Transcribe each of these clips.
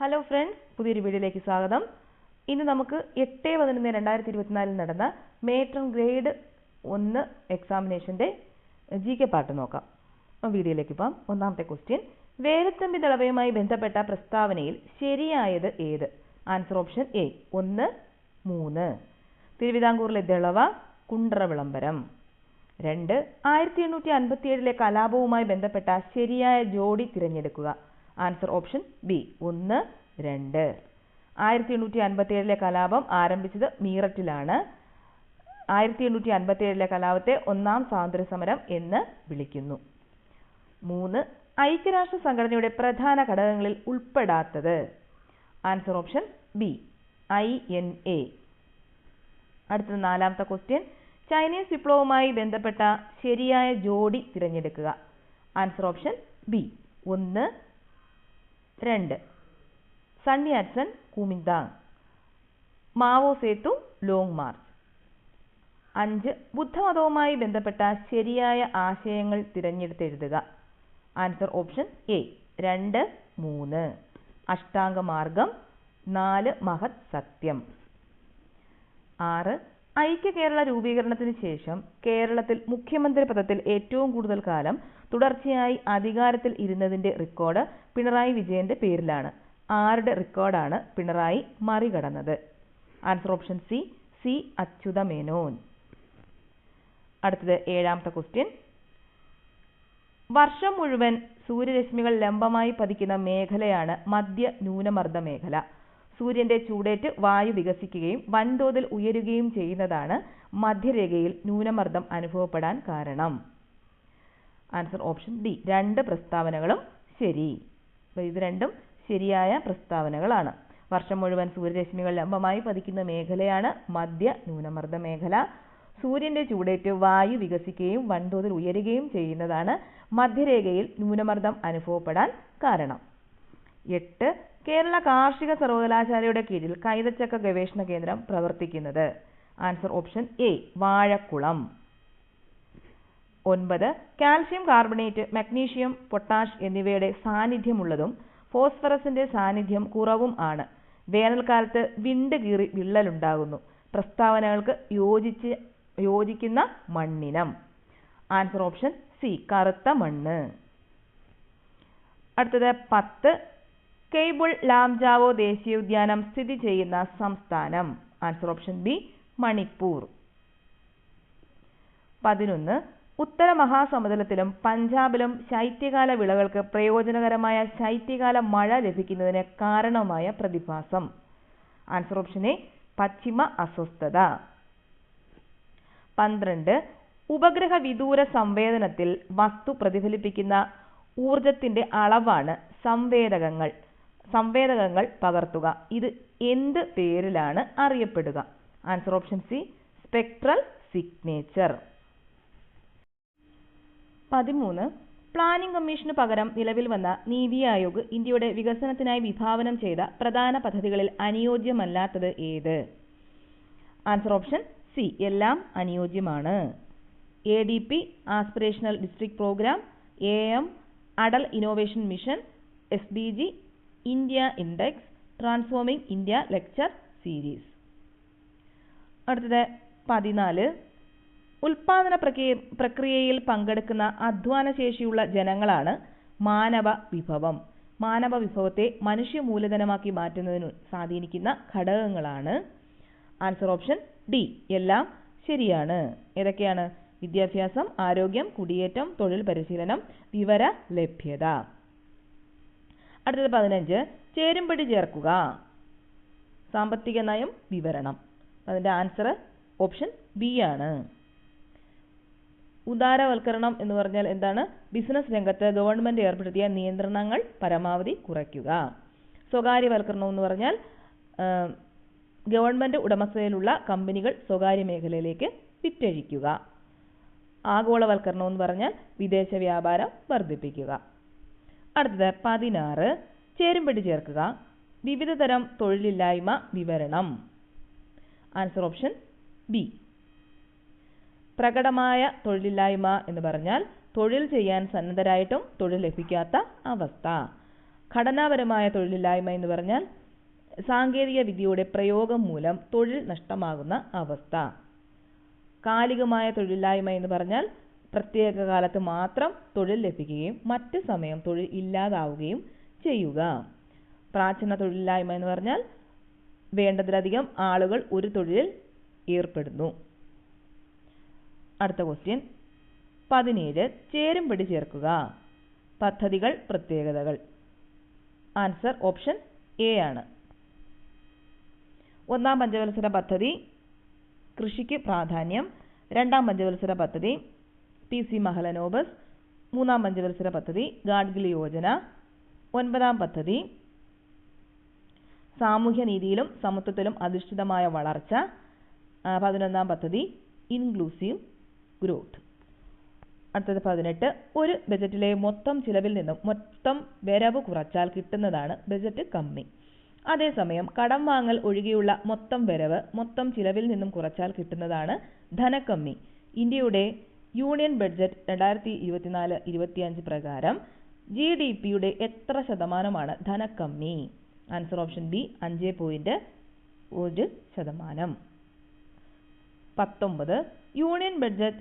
Hello friends പുതിയൊരു വീഡിയോയിലേക്ക് സ്വാഗതം. ഇന്ന് നമുക്ക് എട്ട് പതിനൊന്ന് രണ്ടായിരത്തി ഇരുപത്തിനാലിൽ നടന്ന മേട്രൺ ഗ്രേഡ് ഒന്ന് എക്സാമിനേഷന്റെ ജി കെ പാർട്ട് നോക്കാം. വീഡിയോയിലേക്ക് പോകാം. ഒന്നാമത്തെ ക്വസ്റ്റ്യൻ വേലത്തമ്പി തളവയുമായി ബന്ധപ്പെട്ട പ്രസ്താവനയിൽ ശരിയായത് ഏത്? ആൻസർ ഓപ്ഷൻ എ ഒന്ന് മൂന്ന്. തിരുവിതാംകൂറിലെ ദളവ കുണ്ടറ വിളംബരം രണ്ട് ആയിരത്തി എണ്ണൂറ്റി അൻപത്തിയേഴിലെ കലാപവുമായി ബന്ധപ്പെട്ട ശരിയായ ജോഡി തിരഞ്ഞെടുക്കുക. ആൻസർ ഓപ്ഷൻ ബി ഒന്ന് രണ്ട്. ആയിരത്തി എണ്ണൂറ്റി അൻപത്തിയേഴിലെ കലാപം ആരംഭിച്ചത് മീററ്റിലാണ്. ആയിരത്തി എണ്ണൂറ്റി അൻപത്തിയേഴിലെ കലാപത്തെ ഒന്നാം സ്വാതന്ത്ര്യ സമരം എന്ന് വിളിക്കുന്നു. മൂന്ന് ഐക്യരാഷ്ട്ര സംഘടനയുടെ പ്രധാന ഘടകങ്ങളിൽ ഉൾപ്പെടാത്തത്. Answer option B I N A അടുത്ത നാലാമത്തെ ക്വസ്റ്റ്യൻ ചൈനീസ് വിപ്ലവവുമായി ബന്ധപ്പെട്ട ശരിയായ ജോഡി തിരഞ്ഞെടുക്കുക. ആൻസർ ഓപ്ഷൻ ബി ഒന്ന് രണ്ട്. Sun Yat sen Kuomintang Mao Sethu Long March അഞ്ച്. ബുദ്ധമതവുമായി ബന്ധപ്പെട്ട ശരിയായ ആശയങ്ങൾ തിരഞ്ഞെടുത്തെഴുതുക. ആൻസർ ഓപ്ഷൻ എ രണ്ട് മൂന്ന്. അഷ്ടാംഗമാർഗം നാല് മഹത് സത്യം. ആറ്. ഐക്യ കേരള രൂപീകരണത്തിന് ശേഷം കേരളത്തിൽ മുഖ്യമന്ത്രി പദത്തിൽ ഏറ്റവും കൂടുതൽ കാലം തുടർച്ചയായി അധികാരത്തിൽ ഇരുന്നതിന്റെ റെക്കോർഡ് പിണറായി വിജയന്റെ പേരിലാണ് ആരുടെ റെക്കോർഡാണ് Pinarayi മറികടന്നത്? Answer option C C Achutha Menon. അടുത്തത് ഏഴാമത്തെ ക്വസ്റ്റ്യൻ. വർഷം മുഴുവൻ സൂര്യരശ്മികൾ ലംബമായി പതിക്കുന്ന മേഖലയാണ് മധ്യ ന്യൂനമർദ്ദ മേഖല. സൂര്യന്റെ ചൂടേറ്റ് വായു വികസിക്കുകയും വൻതോതിൽ ഉയരുകയും ചെയ്യുന്നതാണ് മധ്യരേഖയിൽ ന്യൂനമർദ്ദം അനുഭവപ്പെടാൻ കാരണം. Answer option D. രണ്ട് പ്രസ്താവനകളും ശരി. ഇത് രണ്ടും ശരിയായ പ്രസ്താവനകളാണ്. വർഷം മുഴുവൻ സൂര്യരശ്മികൾ ലംബമായി പതിക്കുന്ന മേഖലയാണ് മധ്യ ന്യൂനമർദ്ദ മേഖല. സൂര്യന്റെ ചൂടേറ്റ് വായു വികസിക്കുകയും വൻതോതിൽ ഉയരുകയും ചെയ്യുന്നതാണ് മധ്യരേഖയിൽ ന്യൂനമർദ്ദം അനുഭവപ്പെടാൻ കാരണം. എട്ട് കേരള കാർഷിക സർവകലാശാലയുടെ കീഴിൽ കൈതച്ചക്ക ഗവേഷണ കേന്ദ്രം പ്രവർത്തിക്കുന്നത്. Answer option A Vazhakulam. ഒൻപത് കാൽസ്യം കാർബണേറ്റ് മഗ്നീഷ്യം പൊട്ടാഷ് എന്നിവയുടെ സാന്നിധ്യമുള്ളതും ഫോസ്ഫറസിന്റെ സാന്നിധ്യം കുറവും ആണ്. വേനൽക്കാലത്ത് വിണ്ട് കീറി വിള്ളലുണ്ടാകുന്നു. പ്രസ്താവനകൾക്ക് യോജിച്ച് യോജിക്കുന്ന മണ്ണിനം. ആൻസർ ഓപ്ഷൻ സി കറുത്ത മണ്ണ്. അടുത്തത് പത്ത് കെയ്ബിൾ ലാംജാവോ ദേശീയോദ്യാനം സ്ഥിതി ചെയ്യുന്ന സംസ്ഥാനം. Answer option B Manipur. പതിനൊന്ന് ഉത്തര മഹാസമുദ്രത്തിലും പഞ്ചാബിലും ശൈത്യകാല വിളകൾക്ക് പ്രയോജനകരമായ ശൈത്യകാല മഴ ലഭിക്കുന്നതിന് കാരണമായ പ്രതിഭാസം. ആൻസർ ഓപ്ഷൻ എ പശ്ചിമ അസ്വസ്ഥത. പന്ത്രണ്ട് ഉപഗ്രഹ വിദൂര സംവേദനത്തിൽ വസ്തു പ്രതിഫലിപ്പിക്കുന്ന ഊർജത്തിന്റെ അളവാണ് സംവേദകങ്ങൾ. സംവേദകങ്ങൾ പകർത്തുക. ഇത് എന്ത് പേരിലാണ് അറിയപ്പെടുക? Answer option C spectral signature പതിമൂന്ന് പ്ലാനിംഗ് കമ്മീഷന് പകരം നിലവിൽ വന്ന നീതി ആയോഗ് ഇന്ത്യയുടെ വികസനത്തിനായി വിഭാവനം ചെയ്ത പ്രധാന പദ്ധതികളിൽ അനുയോജ്യമല്ലാത്തത് ഏത്? ആൻസർ ഓപ്ഷൻ സി എല്ലാം അനുയോജ്യമാണ്. A D P aspirational district programme A M Atal innovation mission S D G India index transforming India lecture series അടുത്തത് പതിനാല് ഉൽപാദന പ്രക്രിയയിൽ പങ്കെടുക്കുന്ന അധ്വാനശേഷിയുള്ള ജനങ്ങളാണ് മാനവ വിഭവം. മാനവ വിഭവത്തെ മനുഷ്യ മൂലധനമാക്കി മാറ്റുന്നതിന് സ്വാധീനിക്കുന്ന ഘടകങ്ങളാണ്. ആൻസർ ഓപ്ഷൻ ഡി എല്ലാം ശരിയാണ്. ഏതൊക്കെയാണ്? വിദ്യാഭ്യാസം ആരോഗ്യം കുടിയേറ്റം തൊഴിൽ പരിശീലനം വിവര ലഭ്യത. അടുത്തത് പതിനഞ്ച്. ചേരുംപടി ചേർക്കുക. സാമ്പത്തിക നയം വിവരണം. അതിന്റെ ആൻസർ ഓപ്ഷൻ ബി ആണ്. ഉദാരവൽക്കരണം എന്ന് പറഞ്ഞാൽ എന്താണ്? ബിസിനസ് രംഗത്ത് ഗവൺമെന്റ് ഏർപ്പെടുത്തിയ നിയന്ത്രണങ്ങൾ പരമാവധി കുറയ്ക്കുക. സ്വകാര്യവൽക്കരണം എന്ന് പറഞ്ഞാൽ ഗവൺമെന്റ് ഉടമസ്ഥതയിലുള്ള കമ്പനികൾ സ്വകാര്യ മേഖലയിലേക്ക് വിറ്റഴിക്കുക. ആഗോളവൽക്കരണം എന്ന് പറഞ്ഞാൽ വിദേശ വ്യാപാരം വർദ്ധിപ്പിക്കുക. അടുത്തത് പതിനാറ് ചേരുംപടി ചേർക്കുക. വിവിധ തരം തൊഴിലില്ലായ്മ വിവരണം. ആൻസർ ഓപ്ഷൻ ബി പ്രകടമായ തൊഴിലില്ലായ്മ എന്ന് പറഞ്ഞാൽ തൊഴിൽ ചെയ്യാൻ സന്നദ്ധരായിട്ടും തൊഴിൽ ലഭിക്കാത്ത അവസ്ഥ. ഘടനാപരമായ തൊഴിലില്ലായ്മ എന്ന് പറഞ്ഞാൽ സാങ്കേതിക വിദ്യയുടെ പ്രയോഗം മൂലം തൊഴിൽ നഷ്ടമാകുന്ന അവസ്ഥ. കാലികമായ തൊഴിലില്ലായ്മ എന്ന് പറഞ്ഞാൽ പ്രത്യേക കാലത്ത് മാത്രം തൊഴിൽ ലഭിക്കുകയും മറ്റു സമയം തൊഴിൽ ഇല്ലാതാവുകയും ചെയ്യുക. പ്രാചീന തൊഴിലില്ലായ്മ എന്ന് പറഞ്ഞാൽ വേണ്ടതിലധികം ആളുകൾ ഒരു തൊഴിലിൽ ഏർപ്പെടുന്നു. അടുത്ത ക്വസ്റ്റ്യൻ പതിനേഴ് ചേരുംപടി ചേർക്കുക. പദ്ധതികൾ പ്രത്യേകതകൾ. ആൻസർ ഓപ്ഷൻ എ ആണ്. ഒന്നാം പഞ്ചവത്സര പദ്ധതി കൃഷിക്ക് പ്രാധാന്യം. രണ്ടാം പഞ്ചവത്സര പദ്ധതി പി സി മഹലനോബസ്. മൂന്നാം പഞ്ചവത്സര പദ്ധതി ഗാഡ്ഗിൽ യോജന. ഒൻപതാം പദ്ധതി സാമൂഹ്യനീതിയിലും സമത്വത്തിലും അധിഷ്ഠിതമായ വളർച്ച. പതിനൊന്നാം പദ്ധതി ഇൻക്ലൂസീവ് ഗ്രോത്ത് അടുത്തത് പതിനെട്ട്. ഒരു ബജറ്റിലെ മൊത്തം ചിലവിൽ നിന്നും മൊത്തം വരവ് കുറച്ചാൽ കിട്ടുന്നതാണ് ബജറ്റ് കമ്മി. അതേസമയം കടം വാങ്ങൽ ഒഴികെയുള്ള മൊത്തം വരവ് മൊത്തം ചിലവിൽ നിന്നും കുറച്ചാൽ കിട്ടുന്നതാണ് ധനക്കമ്മി. ഇന്ത്യയുടെ യൂണിയൻ ബഡ്ജറ്റ് രണ്ടായിരത്തി ഇരുപത്തിനാല് ഇരുപത്തിയഞ്ച് പ്രകാരം ജി ഡി പിയുടെ എത്ര ശതമാനമാണ് ധനക്കമ്മി? ആൻസർ ഓപ്ഷൻ ബി അഞ്ച് പോയിന്റ് ഒരു ശതമാനം. പത്തൊമ്പത് യൂണിയൻ ബഡ്ജറ്റ്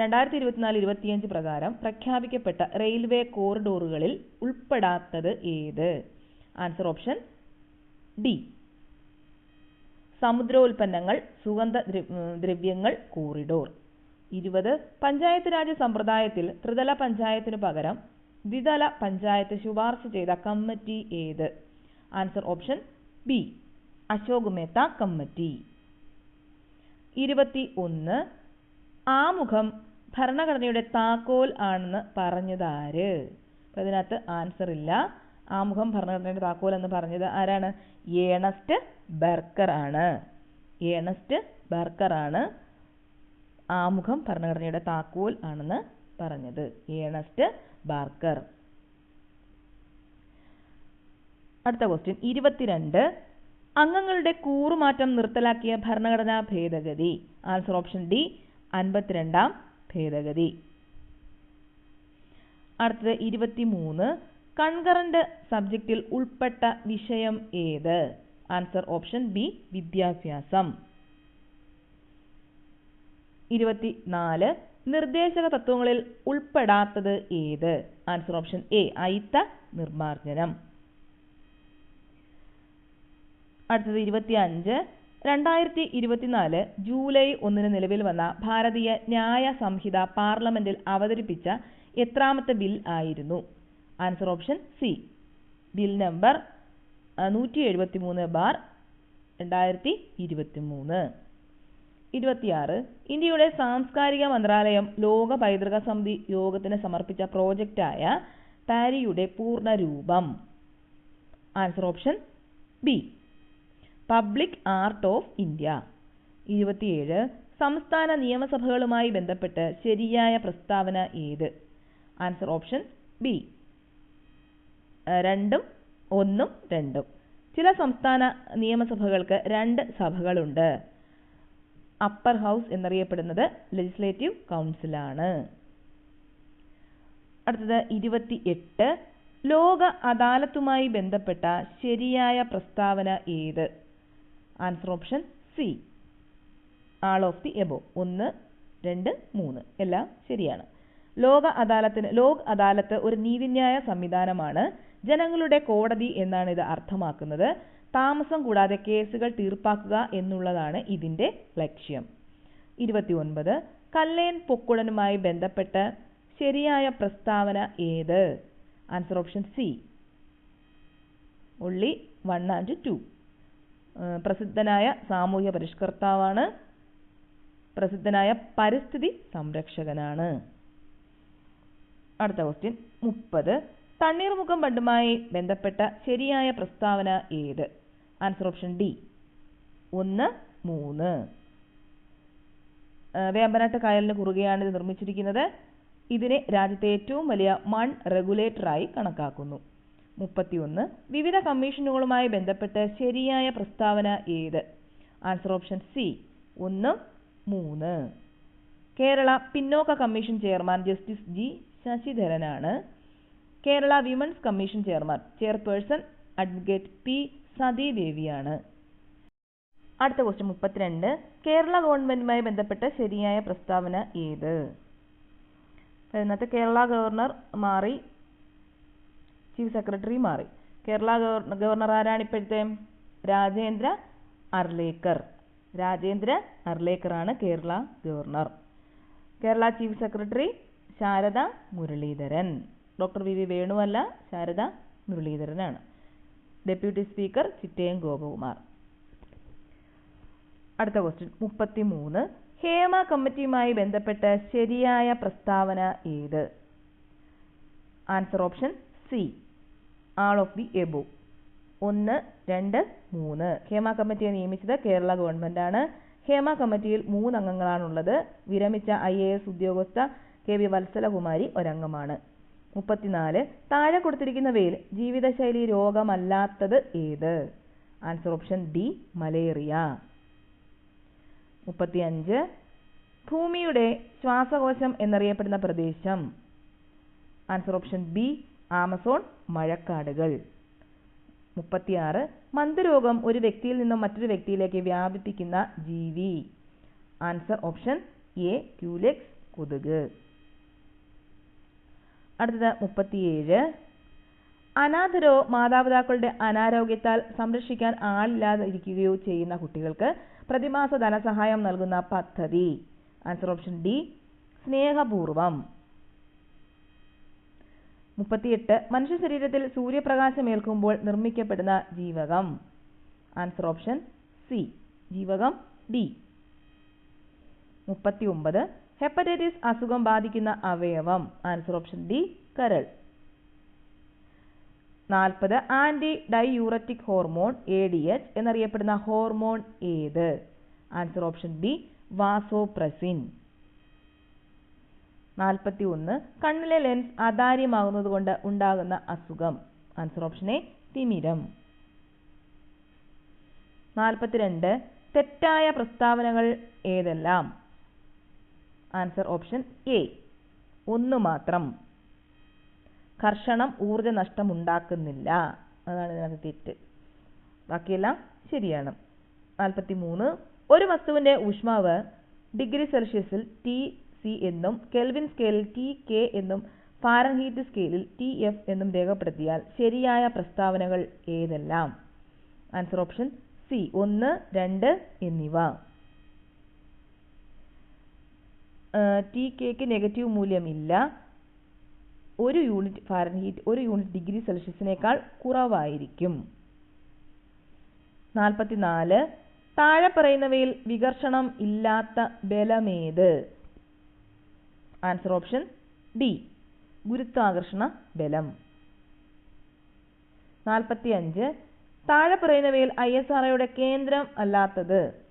രണ്ടായിരത്തി ഇരുപത്തിനാല് ഇരുപത്തിയഞ്ച് പ്രകാരം പ്രഖ്യാപിക്കപ്പെട്ട റെയിൽവേ കോറിഡോറുകളിൽ ഉൾപ്പെടാത്തത് ഏത്? Answer option D. സമുദ്രോൽപ്പന്നങ്ങൾ സുഗന്ധ ദ്ര- ദ്രവ്യങ്ങൾ കോറിഡോർ. ഇരുപത് പഞ്ചായത്ത് രാജ് സമ്പ്രദായത്തിൽ ത്രിതല പഞ്ചായത്തിനു പകരം ദ്വിതല പഞ്ചായത്ത് ശുപാർശ ചെയ്ത കമ്മിറ്റി ഏത്? Answer option B. Ashok Mehta committee. ഇരുപത്തി ഒന്ന് ആമുഖം ഭരണഘടനയുടെ താക്കോൽ ആണെന്ന് പറഞ്ഞതാര്? അപ്പൊ ഇതിനകത്ത് ആൻസർ ഇല്ല. ആമുഖം ഭരണഘടനയുടെ താക്കോൽ എന്ന് പറഞ്ഞത് ആരാണ്? ഏണസ്റ്റ് ബർക്കർ ആണ്. ഏണസ്റ്റ് ബർക്കർ ആണ് ആമുഖം ഭരണഘടനയുടെ താക്കോൽ ആണെന്ന് പറഞ്ഞത്. Ernest Barker. അടുത്ത ക്വസ്റ്റ്യൻ ഇരുപത്തിരണ്ട്. അംഗങ്ങളുടെ കൂറുമാറ്റം നിർത്തലാക്കിയ ഭരണഘടനാ ഭേദഗതി. ആൻസർ ഓപ്ഷൻ ഡി അൻപത്തിരണ്ടാം ഭേദഗതി. അടുത്തത് ഇരുപത്തിമൂന്ന്. കൺകറന്റ് സബ്ജക്റ്റിൽ ഉൾപ്പെട്ട വിഷയം ഏത്? ആൻസർ ഓപ്ഷൻ ബി വിദ്യാഭ്യാസം. ഇരുപത്തിനാല്. നിർദ്ദേശക തത്വങ്ങളിൽ ഉൾപ്പെടാത്തത് ഏത്? ആൻസർ ഓപ്ഷൻ എ അയിത്ത നിർമാർജനം അടുത്തത് ഇരുപത്തിയഞ്ച്. രണ്ടായിരത്തി ഇരുപത്തിനാല് ജൂലൈ ഒന്നിന് നിലവിൽ വന്ന ഭാരതീയ ന്യായ സംഹിത പാർലമെന്റിൽ അവതരിപ്പിച്ച എത്രാമത്തെ ബിൽ ആയിരുന്നു. Answer option C. Bill number നൂറ്റി എഴുപത്തി മൂന്ന് ബാർ രണ്ടായിരത്തി ഇരുപത്തി മൂന്ന് ഇരുപത്തിയാറ്. ഇന്ത്യയുടെ സാംസ്കാരിക മന്ത്രാലയം ലോക പൈതൃക സമിതി യോഗത്തിന് സമർപ്പിച്ച പ്രോജക്റ്റായ പാരിയുടെ പൂർണരൂപം answer option B. Public art of India ഇരുപത്തിയേഴ്. സംസ്ഥാന നിയമസഭകളുമായി ബന്ധപ്പെട്ട് ശരിയായ പ്രസ്താവന ഏത്? ആൻസർ ഓപ്ഷൻ ബി രണ്ടും ഒന്നും രണ്ടും. ചില സംസ്ഥാന നിയമസഭകൾക്ക് രണ്ട് സഭകളുണ്ട്. അപ്പർ ഹൗസ് എന്നറിയപ്പെടുന്നത് ലെജിസ്ലേറ്റീവ് കൗൺസിലാണ് അടുത്തത് ഇരുപത്തി എട്ട് ലോക അദാലത്തുമായി ബന്ധപ്പെട്ട ശരിയായ പ്രസ്താവന ഏത്? Answer option C all of the above ഒന്ന് രണ്ട് മൂന്ന്. എല്ലാം ശരിയാണ്. ലോക അദാലത്തിന് ലോക് അദാലത്ത് ഒരു നീതിന്യായ സംവിധാനമാണ്. ജനങ്ങളുടെ കോടതി എന്നാണ് ഇത് അർത്ഥമാക്കുന്നത്. താമസം കൂടാതെ കേസുകൾ തീർപ്പാക്കുക എന്നുള്ളതാണ് ഇതിന്റെ ലക്ഷ്യം. ഇരുപത്തി ഒൻപത് കല്ലേൻ പൊക്കുടനുമായി ബന്ധപ്പെട്ട് ശരിയായ പ്രസ്താവന ഏത്? Answer option C only one and two പ്രസിദ്ധനായ സാമൂഹ്യ പരിഷ്കർത്താവാണ്. പ്രസിദ്ധനായ പരിസ്ഥിതി സംരക്ഷകനാണ്. അടുത്ത ക്വസ്റ്റ്യൻ മുപ്പത്. തണ്ണീർമുഖം ബണ്ടുമായി ബന്ധപ്പെട്ട ശരിയായ പ്രസ്താവന ഏത്? ആൻസർ ഓപ്ഷൻ ഡി ഒന്ന് മൂന്ന്. വേമ്പനാട്ട് കായലിന് കുറുകെയാണ് ഇത് നിർമ്മിച്ചിരിക്കുന്നത്. ഇതിനെ രാജ്യത്തെ ഏറ്റവും വലിയ മൺ റെഗുലേറ്ററായി കണക്കാക്കുന്നു. മുപ്പത്തിയൊന്ന്. വിവിധ കമ്മീഷനുകളുമായി ബന്ധപ്പെട്ട് ശരിയായ പ്രസ്താവന ഏത്? ആൻസർ ഓപ്ഷൻ സി ഒന്ന് മൂന്ന്. കേരള പിന്നോക്ക commission chairman justice G ശശിധരനാണ്. Kerala women's commission chairman chairperson advocate P സതീദേവിയാണ്. അടുത്ത ക്വസ്റ്റ്യൻ മുപ്പത്തിരണ്ട്. കേരള ഗവൺമെന്റുമായി ബന്ധപ്പെട്ട ശരിയായ പ്രസ്താവന ഏത്? ഇന്നത്തെ കേരള ഗവർണർ മാറി ചീഫ് സെക്രട്ടറി മാറി. കേരള ഗവർ- ഗവർണർ ആരാണ് ഇപ്പോഴത്തെ? രാജേന്ദ്ര അർലേക്കർ. രാജേന്ദ്ര അർലേക്കർ ആണ് Kerala governor. Kerala chief secretary Sharada Muraleedharan. Doctor V V വേണുവല്ല Sharada മുരളീധരനാണ്. Deputy speaker Chittayam Gopakumar. അടുത്ത ക്വസ്റ്റ്യൻ മുപ്പത്തി മൂന്ന് ഹേമ കമ്മിറ്റിയുമായി ബന്ധപ്പെട്ട ശരിയായ പ്രസ്താവന ഏത്? Answer option C all of the above. ഒന്ന് രണ്ട് മൂന്ന്. ഹേമ കമ്മിറ്റിയെ നിയമിച്ചത് കേരള ഗവൺമെന്റാണ് ഹേമ കമ്മിറ്റിയിൽ മൂന്ന് അംഗങ്ങളാണുള്ളത്. വിരമിച്ച ഐ എ എസ് ഉദ്യോഗസ്ഥ കെ വി വത്സലകുമാരി ഒരംഗമാണ്. മുപ്പത്തിനാല് താഴെ കൊടുത്തിരിക്കുന്നവയിൽ ജീവിതശൈലി രോഗമല്ലാത്തത് ഏത്? Answer option D malaria. മുപ്പത്തിയഞ്ച് ഭൂമിയുടെ ശ്വാസകോശം എന്നറിയപ്പെടുന്ന പ്രദേശം. ആൻസർ ഓപ്ഷൻ ബി ആമസോൺ മഴക്കാടുകൾ. മുപ്പത്തിയാറ് മന്ദരോഗം ഒരു വ്യക്തിയിൽ നിന്നും മറ്റൊരു വ്യക്തിയിലേക്ക് വ്യാപിപ്പിക്കുന്ന ജീവി. ആൻസർ ഓപ്ഷൻ എ ക്യൂലെക്സ് കൊതുക്. അടുത്തത് മുപ്പത്തിയേഴ് അനാഥരോ മാതാപിതാക്കളുടെ അനാരോഗ്യത്താൽ സംരക്ഷിക്കാൻ ആളില്ലാതിരിക്കുകയോ ചെയ്യുന്ന കുട്ടികൾക്ക് പ്രതിമാസ ധനസഹായം നൽകുന്ന പദ്ധതി. ആൻസർ ഓപ്ഷൻ ഡി സ്നേഹപൂർവം. മുപ്പത്തിയെട്ട്. മനുഷ്യ ശരീരത്തിൽ സൂര്യപ്രകാശമേൽക്കുമ്പോൾ നിർമ്മിക്കപ്പെടുന്ന ജീവകം. ആൻസർ ഓപ്ഷൻ സി ജീവകം ഡി മുപ്പത്തി ഒമ്പത് ഹെപ്പറ്റൈറ്റിസ് അസുഖം ബാധിക്കുന്ന അവയവം. ആൻസർ ഓപ്ഷൻ ഡി കരൾ. നാൽപ്പത്. Anti diuretic hormone A D H എന്നറിയപ്പെടുന്ന ഹോർമോൺ ഏത്? Answer option B vasopressin. നാൽപ്പത്തി ഒന്ന് കണ്ണിലെ ലെൻസ് അതാര്യമാകുന്നത് കൊണ്ട് ഉണ്ടാകുന്ന അസുഖം. ആൻസർ ഓപ്ഷൻ എ തിമിരം. നാൽപ്പത്തിരണ്ട് തെറ്റായ പ്രസ്താവനകൾ ഏതെല്ലാം? ആൻസർ ഓപ്ഷൻ എ ഒന്ന് മാത്രം. കർഷണം ഊർജ നഷ്ടമുണ്ടാക്കുന്നില്ല അതാണ് ഇതിനകത്ത് തെറ്റ്. ബാക്കിയെല്ലാം ശരിയാണ്. നാൽപ്പത്തി മൂന്ന് ഒരു വസ്തുവിന്റെ ഊഷ്മാവ് ഡിഗ്രി സെൽഷ്യസിൽ ടി സി എന്നും കെൽവിൻ സ്കെയിലിൽ ടി കെ എന്നും ഫാരൻഹീറ്റ് സ്കെയിലിൽ ടി എഫ് എന്നും രേഖപ്പെടുത്തിയാൽ ശരിയായ പ്രസ്താവനകൾ ഏതെല്ലാം? ആൻസർ ഓപ്ഷൻ സി ഒന്ന് രണ്ട് എന്നിവ. ടി കെക്ക് നെഗറ്റീവ് മൂല്യമില്ല. ഒരു യൂണിറ്റ് ഫാരൻഹീറ്റ് ഒരു യൂണിറ്റ് ഡിഗ്രി സെൽഷ്യസിനേക്കാൾ കുറവായിരിക്കും. നാൽപ്പത്തിനാല് താഴെ പറയുന്നവയിൽ വികർഷണം ഇല്ലാത്ത ബലമേത്? ആൻസർ ഓപ്ഷൻ ഡി ഗുരുത്വാകർഷണ ബലം. നാൽപ്പത്തി അഞ്ച് താഴെ പറയുന്നവയിൽ ഐ എസ് ആർഒയുടെ കേന്ദ്രം അല്ലാത്തത്.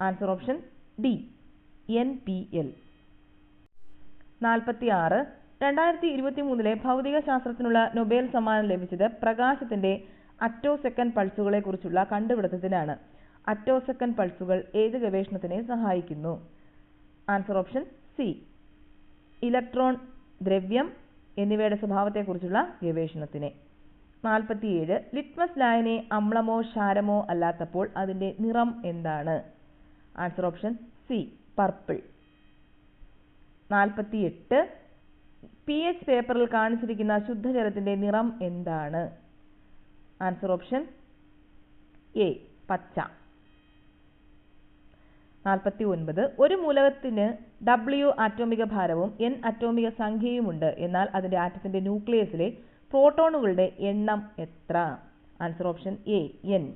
Answer option D N P L നാൽപ്പത്തി ആറ് രണ്ടായിരത്തി ഇരുപത്തി മൂന്നിലെ ഭൗതിക ശാസ്ത്രത്തിനുള്ള നൊബേൽ സമ്മാനം ലഭിച്ചത് പ്രകാശത്തിന്റെ അറ്റോ സെക്കൻഡ് പൾസുകളെ കുറിച്ചുള്ള കണ്ടുപിടുത്തത്തിനാണ്. അറ്റോ സെക്കൻഡ് പൾസുകൾ ഏത് ഗവേഷണത്തിനെ സഹായിക്കുന്നു? Answer option C. ഇലക്ട്രോൺ ദ്രവ്യം എന്നിവയുടെ സ്വഭാവത്തെക്കുറിച്ചുള്ള ഗവേഷണത്തിനെ. നാൽപ്പത്തിയേഴ്. ലിറ്റ്മസ് ലായനെ അമ്ലമോ ക്ഷാരമോ അല്ലാത്തപ്പോൾ അതിന്റെ നിറം എന്താണ്? Answer option C. പർപ്പിൾ. നാൽപ്പത്തിയെട്ട്. പി എച്ച് പേപ്പറിൽ കാണിച്ചിരിക്കുന്ന ശുദ്ധജലത്തിന്റെ നിറം എന്താണ്? Answer option A. പച്ച. നാൽപ്പത്തി ഒൻപത് ഒരു മൂലകത്തിന് ഡബ്ല്യു ആറ്റോമിക ഭാരവും എൻ ആറ്റോമിക സംഖ്യയുമുണ്ട്. എന്നാൽ അതിന്റെ ആറ്റത്തിന്റെ ന്യൂക്ലിയസിലെ പ്രോട്ടോണുകളുടെ എണ്ണം എത്ര? ആൻസർ ഓപ്ഷൻ എ എൻ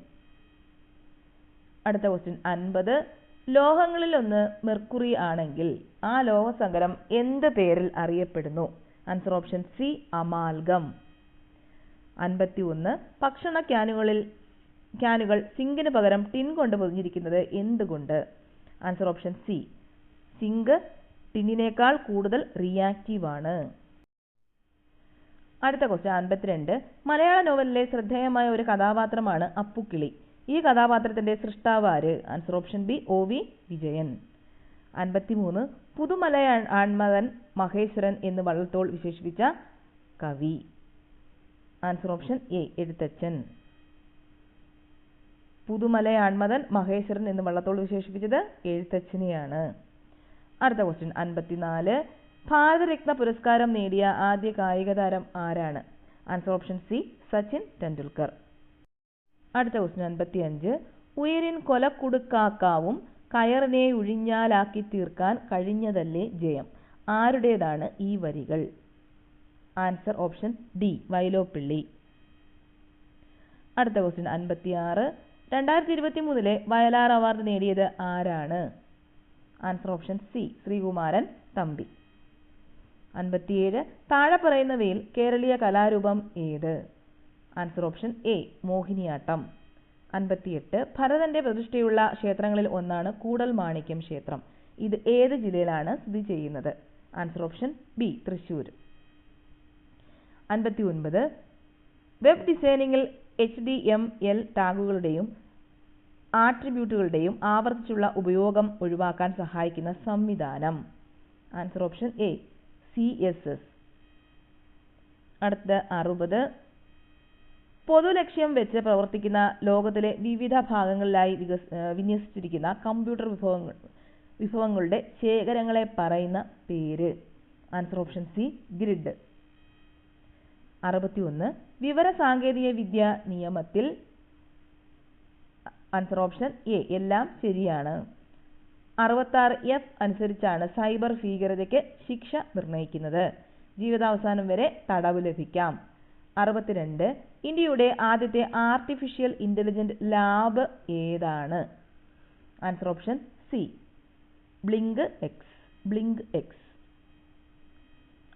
അടുത്ത ക്വസ്റ്റ്യൻ അൻപത്. ലോഹങ്ങളിൽ ഒന്ന് മെർക്കുറി ആണെങ്കിൽ ആ ലോഹസങ്കരം എന്ത് പേരിൽ അറിയപ്പെടുന്നു? Answer option C amalgam. അൻപത്തി ഒന്ന് ഭക്ഷണ ക്യാനുകളിൽ ക്യാനുകൾ സിങ്കിന് പകരം ടിൻ കൊണ്ട് പൊതിഞ്ഞിരിക്കുന്നത് എന്തുകൊണ്ട്? ആൻസർ ഓപ്ഷൻ സി സിങ്ക് ടിന്നിനേക്കാൾ കൂടുതൽ റിയാക്റ്റീവ് ആണ്. അടുത്ത ക്വസ്റ്റ്യൻ അൻപത്തിരണ്ട്. മലയാള നോവലിലെ ശ്രദ്ധേയമായ ഒരു കഥാപാത്രമാണ് അപ്പുക്കിളി. ഈ കഥാപാത്രത്തിന്റെ സൃഷ്ടാവ് ആര്? Answer option B O V Vijayan. അൻപത്തിമൂന്ന്. പുതുമല ആൺമകൻ മഹേശ്വരൻ എന്ന് വള്ളത്തോൾ വിശേഷിപ്പിച്ച കവി. Answer option A Ezhuthachan. പുതുമലയാൺമതൻ Maheshwaran എന്ന് വള്ളത്തോൾ വിശേഷിപ്പിച്ചത് എഴുത്തച്ഛനെയാണ്. അടുത്ത ക്വസ്റ്റ്യൻ അൻപത്തിനാല്. ഭാരതരത്ന പുരസ്കാരം നേടിയ ആദ്യ കായിക താരം ആരാണ്? Answer option C Sachin Tendulkar. അടുത്ത ക്വസ്റ്റ്യൻ അൻപത്തി അഞ്ച് ഉയരിൻ കൊലക്കുടുക്കാക്കാവും കയറിനെ ഉഴിഞ്ഞാലാക്കി തീർക്കാൻ കഴിഞ്ഞതല്ലേ ജയം? ആരുടേതാണ് ഈ വരികൾ? ആൻസർ ഓപ്ഷൻ ഡി വൈലോപ്പിള്ളി അടുത്ത ക്വസ്റ്റ്യൻ അൻപത്തിയാറ്. രണ്ടായിരത്തി ഇരുപത്തി മൂന്നിലെ വയലാർ അവാർഡ് നേടിയത് ആരാണ്? Answer option C Sreekumaran Thampi. അൻപത്തിയേഴ് താഴെ പറയുന്നവയിൽ കേരളീയ കലാരൂപം ഏത്? Answer option A Mohiniyattam. അൻപത്തിയെട്ട് ഭരതന്റെ പ്രതിഷ്ഠയുള്ള ക്ഷേത്രങ്ങളിൽ ഒന്നാണ് കൂടൽ മാണിക്യം ക്ഷേത്രം. ഇത് ഏത് ജില്ലയിലാണ് സ്ഥിതി ചെയ്യുന്നത്? ആൻസർ ഓപ്ഷൻ ബി തൃശൂർ അൻപത്തി ഒൻപത് വെബ് ഡിസൈനിങ്ങിൽ എച്ച് ഡി എം എൽ ടാഗുകളുടെയും ആട്രിബ്യൂട്ടുകളുടെയും ആവർത്തിച്ചുള്ള ഉപയോഗം ഒഴിവാക്കാൻ സഹായിക്കുന്ന സംവിധാനം. Answer option A C S S അടുത്ത അറുപത്. പൊതുലക്ഷ്യം വെച്ച് പ്രവർത്തിക്കുന്ന ലോകത്തിലെ വിവിധ ഭാഗങ്ങളിലായി വികസ വിന്യസിച്ചിരിക്കുന്ന കമ്പ്യൂട്ടർ വിഭവങ്ങൾ വിഭവങ്ങളുടെ ശേഖരങ്ങളെ പറയുന്ന പേര്. ആൻസർ ഓപ്ഷൻ സി ഗ്രിഡ് അറുപത്തിയൊന്ന്. വിവര സാങ്കേതിക വിദ്യ നിയമത്തിൽ ആൻസർ ഓപ്ഷൻ എ എല്ലാം ശരിയാണ്. അറുപത്താറ് എഫ് അനുസരിച്ചാണ് സൈബർ ഭീകരതയ്ക്ക് ശിക്ഷ നിർണയിക്കുന്നത് ജീവിതാവസാനം വരെ തടവ് ലഭിക്കാം. അറുപത്തിരണ്ട്. ഇന്ത്യയുടെ ആദ്യത്തെ ആർട്ടിഫിഷ്യൽ ഇന്റലിജന്റ് ലാബ് ഏതാണ്? Answer option C blink X blink X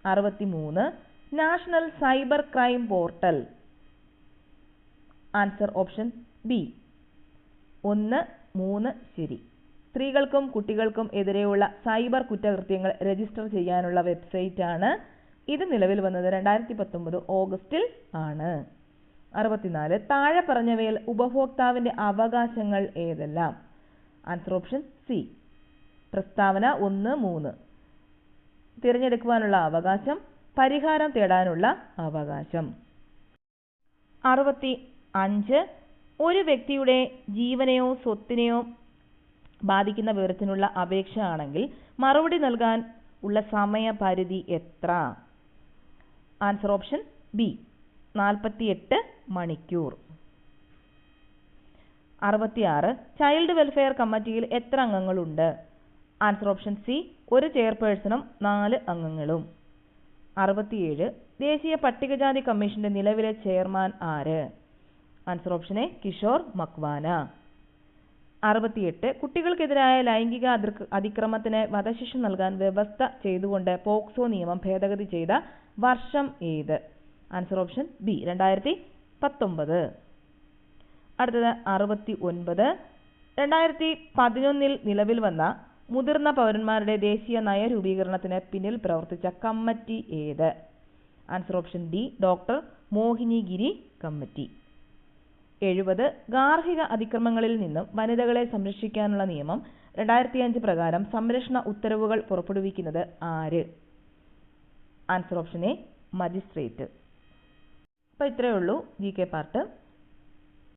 അറുപത്തിമൂന്ന്. National cyber crime portal. Answer option B. ഒന്ന് മൂന്ന് ശരി. സ്ത്രീകൾക്കും കുട്ടികൾക്കും എതിരെയുള്ള സൈബർ കുറ്റകൃത്യങ്ങൾ രജിസ്റ്റർ ചെയ്യാനുള്ള വെബ്സൈറ്റ് ആണ് ഇത് നിലവിൽ വന്നത് രണ്ടായിരത്തി പത്തൊമ്പത് ഓഗസ്റ്റിൽ ആണ്. അറുപത്തിനാല് താഴെ പറഞ്ഞവയിൽ ഉപഭോക്താവിന്റെ അവകാശങ്ങൾ ഏതെല്ലാം? Answer option C. പ്രസ്താവന ഒന്ന് മൂന്ന്. തിരഞ്ഞെടുക്കുവാനുള്ള അവകാശം പരിഹാരം തേടാനുള്ള അവകാശം. അറുപത്തി അഞ്ച് ഒരു വ്യക്തിയുടെ ജീവനെയോ സ്വത്തിനെയോ ബാധിക്കുന്ന വിവരത്തിനുള്ള അപേക്ഷ ആണെങ്കിൽ മറുപടി നൽകാൻ ഉള്ള സമയപരിധി എത്ര? Answer option B. നാൽപ്പത്തിയെട്ട് മണിക്കൂർ. അറുപത്തിയാറ്. ചൈൽഡ് വെൽഫെയർ കമ്മിറ്റിയിൽ എത്ര അംഗങ്ങളുണ്ട്? Answer option C. ഒരു ചെയർപേഴ്സണും നാല് അംഗങ്ങളും. അറുപത്തിയേഴ്. ദേശീയ പട്ടികജാതി കമ്മീഷന്റെ നിലവിലെ ചെയർമാൻ ആര്? Answer option A Kishore Makwana. അറുപത്തിയെട്ട്. കുട്ടികൾക്കെതിരായ ലൈംഗിക അതിക്രമത്തിന് വധശിക്ഷ നൽകാൻ വ്യവസ്ഥ ചെയ്തുകൊണ്ട് പോക്സോ നിയമം ഭേദഗതി ചെയ്ത വർഷം ഏത്? ആൻസർ ഓപ്ഷൻ ബി രണ്ടായിരത്തി പത്തൊമ്പത് അടുത്തത് അറുപത്തി ഒൻപത് രണ്ടായിരത്തി പതിനൊന്നിൽ നിലവിൽ വന്ന മുതിർന്ന പൗരന്മാരുടെ ദേശീയ നയ രൂപീകരണത്തിന് പിന്നിൽ പ്രവർത്തിച്ച കമ്മിറ്റി ഏത്? Answer option D doctor Mohini Giri committee. എഴുപത് ഗാർഹിക അതിക്രമങ്ങളിൽ നിന്നും വനിതകളെ സംരക്ഷിക്കാനുള്ള നിയമം. രണ്ടായിരത്തി അഞ്ച് പ്രകാരം സംരക്ഷണ ഉത്തരവുകൾ പുറപ്പെടുവിക്കുന്നത് ആര്? ആൻസർ ഓപ്ഷൻ എ മജിസ്ട്രേറ്റ് അപ്പോൾ ഇത്രയേ ഉള്ളൂ. G K part